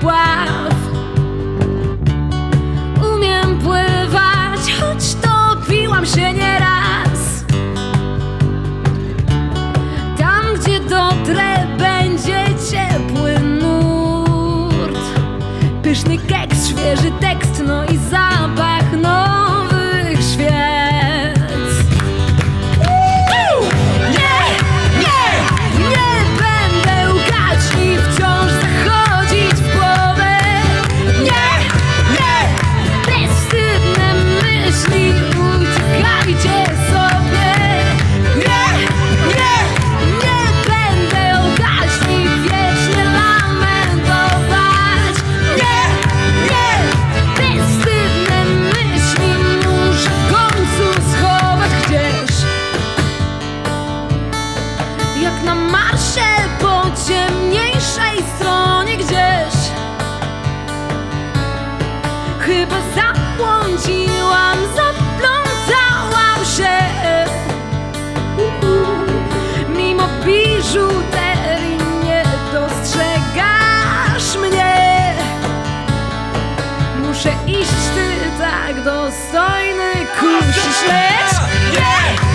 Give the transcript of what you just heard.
pław. Umiem pływać, choć topiłam się nieraz. Tam, gdzie dotrę, będzie ciepły nurt. Pyszny keks, świeży tekst, no i na marsze po ciemniejszej stronie gdzieś. Chyba zabłądziłam, zaplątałam się. Mimo biżuterii nie dostrzegasz mnie. Muszę iść ty tak dostojny kusisz lecz Nie!